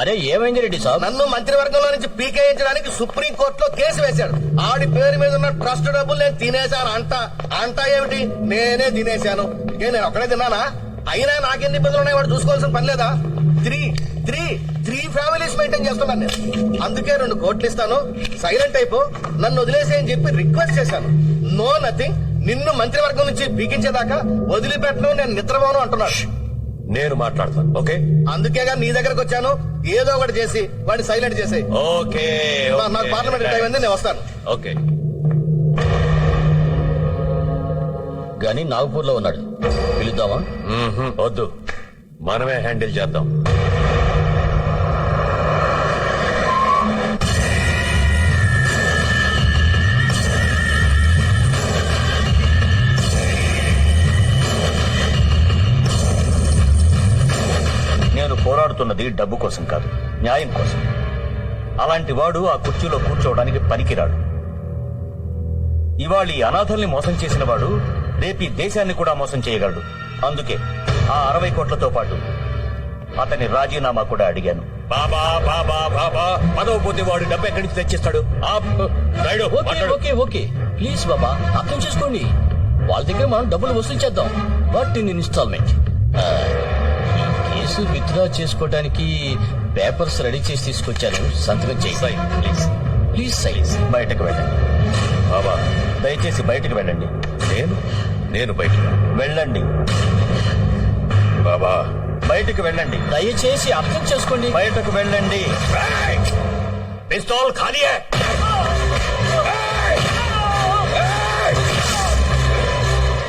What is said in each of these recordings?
అరే ఏమైంది రెడ్డి సాబ్? నన్ను మంత్రివర్గంలో నుంచి పీకేయించడానికి సుప్రీం కోర్టులో కేసు వేశాడు. ఆడి పేరు మీద ఉన్న ట్రస్ట్ డబ్బులు నేను తినేశాను. అంట అంట ఏమిటి? నేనే తినేశాను. ఏ నేను ఒక్కడే తిన్నానా? అయినా నాకెన్ని ఇబ్బందులు ఉన్నాయి? వాడు చూసుకోవాల్సిన పని లేదా? Three three three families maintain చేస్తున్నాను నేను. అందుకే రెండు కోట్లు ఇస్తాను. సైలెంట్ అయిపో. నన్ను వదిలేసేయని చెప్పి రిక్వెస్ట్ చేశాను. No nothing. నిన్ను మంత్రివర్గం నుంచి పీకించేదాకా వదిలిపెట్టను. నేను నిద్రపోను అంటున్నాడు. నేను మాట్లాడతాను ఓకే? అందుకేగా నీ దగ్గరకు వచ్చాను. ఏదో ఒకటి చేసి వాడిని సైలెంట్ చేసేయి. ఓకే నాకు పార్లమెంట్ టైం అయింది నేను వస్తాను. ఓకే. గాని నాగపూర్లో ఉన్నాడు. పిలుద్దామా. వద్దు. మనమే హ్యాండిల్ చేద్దాం. పోరాడుతున్నది డబ్బు కోసం కాదు న్యాయం కోసం. అలాంటి వాడు ఆ కుర్చీలో కూర్చోవడానికి పనికిరాడు. ఇవాళ ఈ అనాథల్ని మోసం చేసిన వాడు రేపీ దేశాన్ని కూడా మోసం చేయగలడు. అందుకే ఆ అరవై కోట్లతో పాటు అతని రాజీనామా కూడా అడిగాను. బాబా బాబా బాబా పదవ పోతే వాడు డబ్బు ఎక్కడి నుంచి తెచ్చిస్తాడు. ఓకే ఓకే ప్లీజ్ బాబా అర్థం చేసుకోండి. వాళ్ళ దగ్గర మనం డబ్బులు వసూలు చేద్దాం. But in installment case withdraw చేసుకోవడానికి పేపర్స్ రెడీ చేసి తీసుకొచ్చాను సంతకం చేయి. ప్లీజ్. ప్లీజ్ సైజ్ బయటకు వెళ్ళండి. బాబా దయచేసి బయటకు వెళ్ళండి. నేను? నేను బయట వెళ్ళండి. బాబా. బయటకు వెళ్ళండి. దయచేసి అర్థం చేసుకోండి. బయటకు వెళ్ళండి. పిస్తోల్ ఖాళీ.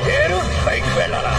నేను పైకి వెళ్ళాలా?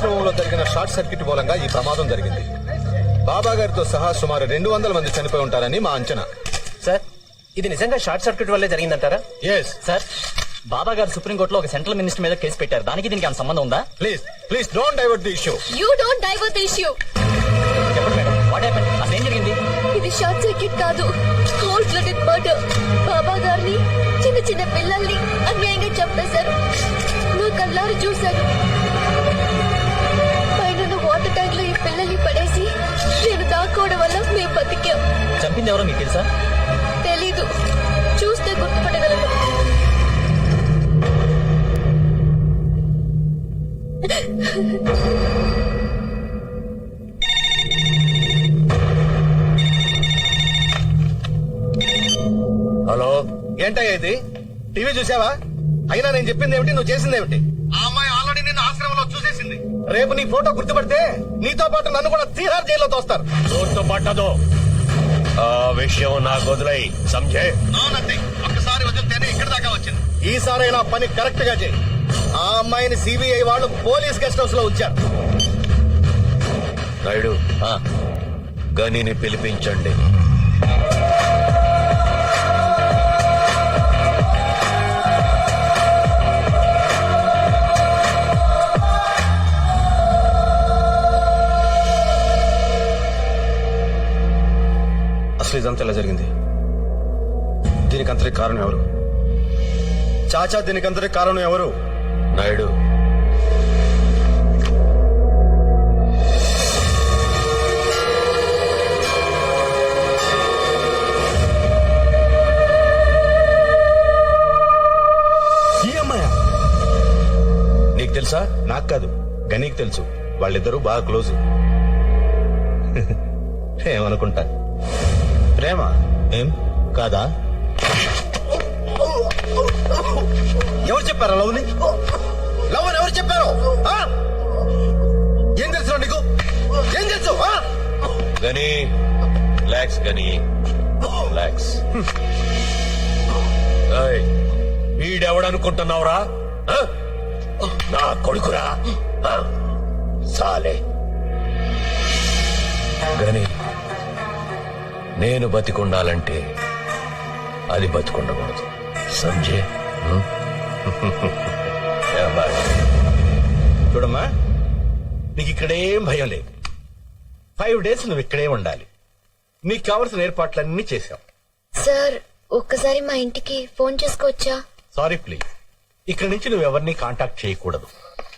ఆశ్రమంలో జరిగిన షార్ట్ సర్క్యూట్ మూలంగా ఈ ప్రమాదం జరిగింది. బాబా గారితో సహా సుమారు రెండు వందల మంది చనిపోయి ఉంటారని మా అంచనా. సార్ ఇది నిజంగా షార్ట్ సర్క్యూట్ వల్లే జరిగిందంటారా? ఎస్ సార్ బాబా గారు సుప్రీంకోర్టులో ఒక సెంట్రల్ మినిస్టర్ మీద కేసు పెట్టారు. దానికి దీనికి ఏమైనా సంబంధం ఉందా? Please please don't divert the issue You don't divert the issue. చెప్పండి మేడం వాట్ హ్యాపెన్ అసలు ఏం జరిగింది? ఇది షార్ట్ సర్క్యూట్ కాదు. కోల్డ్ బ్లడెడ్ మర్డర్ బాబా గారిని చిన్న చిన్న పిల్లల్ని అన్యాయంగా చంపేశారు. నా కళ్ళారు చూశాను పిల్లల్ని పడేసి నేను దాక్కోవడం వల్ల మేము బతికాం. చంపింది ఎవరో మీకు తెలుసా? తెలీదు. చూస్తే గుర్తుపట్టగలను. హలో ఏంటయ్యా ఇది? టీవీ చూసావా అయినా నేను చెప్పింది ఏమిటి నువ్వు చేసింది ఏమిటి ఆ చూసేసింది రేపు నీ ఫోటో గుర్తుపడితే నీతో పాటు నన్ను కూడా తీహార్ జైల్లో తోస్తారు. గుర్తు పట్టదు. ఆ విషయం నాకు వదిలై సంజయ్. నో నథింగ్ ఒక్కసారి వదిలితేనే ఇక్కడ దాకా వచ్చింది. ఈసారైనా పని కరెక్ట్గా చేయి. ఆ అమ్మాయిని సిబిఐ వాళ్ళు పోలీస్ గెస్ట్ హౌస్లో ఉంచారు. నాయుడు గనిని పిలిపించండి. ఇదంతా ఇలా జరిగింది. దీనికి అంతటి కారణం ఎవరు? చాచా దీనికి అంతటి కారణం ఎవరు? నాయుడు. నీకు తెలుసా? నాకు కాదు. గనీకి తెలుసు. వాళ్ళిద్దరూ బాగా క్లోజ్. ఏమనుకుంటా? ప్రేమ? ఏం? కాదా? ఎవరు చెప్పారా లవ్ని? లవ్ అని ఎవరు చెప్పారు? ఆ? ఏం తెలుసు నీకు? ఏం తెలుసు? ఆ? గని రిలాక్స్ గని రిలాక్స్. ఏయ్, వీడెవడనుకుంటున్నావురా? ఆ? నా కొడుకురా. ఆ? సాలే. గని నేను బతికుండాలంటే అది బతికుండకూడదు సంజే చూడమ్మా నీకు ఇక్కడేం భయం లేదు ఫైవ్ డేస్ నువ్వు ఇక్కడే ఉండాలి నీకు కావలసిన ఏర్పాట్లన్నీ చేశాం సార్ ఒక్కసారి మా ఇంటికి ఫోన్ చేసుకోవచ్చా సారీ ప్లీజ్ ఇక్కడ నుంచి నువ్వు ఎవరిని కాంటాక్ట్ చేయకూడదు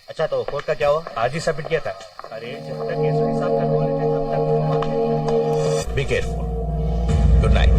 अच्छा तो कोर्ट का क्या हुआ आज ही सबमिट किया था अरे जब तक केस हिसाब कर बोले थे तब तक बी केयरफुल Good night.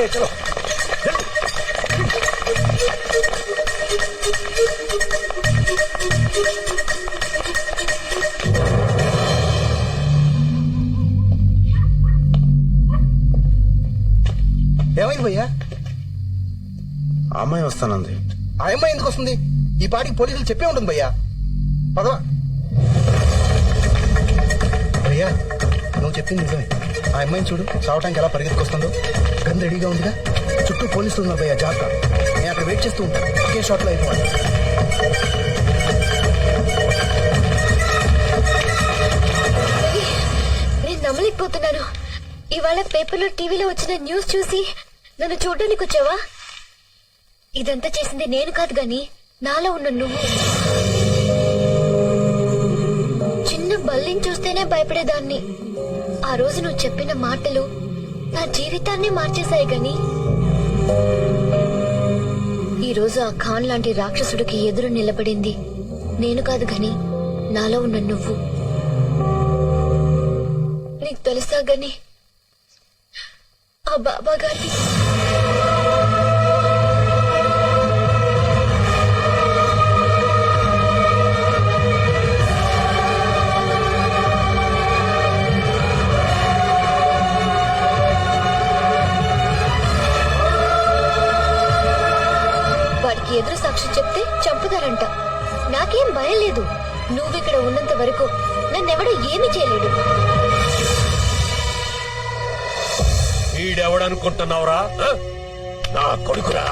ఎక్కే చలో ఏమైంది భయ్యా? ఆ అమ్మాయి వస్తానంది. ఆ అమ్మాయి ఎందుకు వస్తుంది? ఈ పాటికి పోలీసులు చెప్పే ఉంటుంది భయ్యా. పదవా. భయ్యా నువ్వు చెప్పింది నిజమే. ఆ అమ్మాయిని చూడు చావటానికి ఎలా పరిగెత్తుకొస్తుందో. గన్ రెడీగా ఉందిగా? చుట్టూ పోలీసులు ఉన్నారు భయ్యా జాగ్రత్త. నేను అక్కడ వెయిట్ చేస్తూ ఉంటాను ఒకే షాట్లో అయిపోవాలి. నేను నమ్మలేకపోతున్నాను ఇవాళ పేపర్లో టీవీలో వచ్చిన న్యూస్ చూసి నన్ను చూడడానికి వచ్చావా? ఇదంతా చేసింది నేను కాదు గాని నాలో ఉన్న నువ్వు. చిన్న బల్లిని చూస్తేనే భయపడేదాన్ని. ఆ రోజు నువ్వు చెప్పిన మాటలు నా జీవితాన్ని మార్చేశాయి గాని. ఈ రోజు ఆ ఖాన్ లాంటి రాక్షసుడికి ఎదురు నిలబడింది. నేను కాదు గని నాలో ఉన్న నువ్వు. నీకు తెలుసా గని ఆ బాబా గారిని చంపుతారంట నాకేం భయం లేదు. నువ్విక్కడ ఉన్నంత వరకు నన్నెవడో ఏమి చేయలేడు వీడెవడనుకుంటున్నావురా నా కొడుకురా.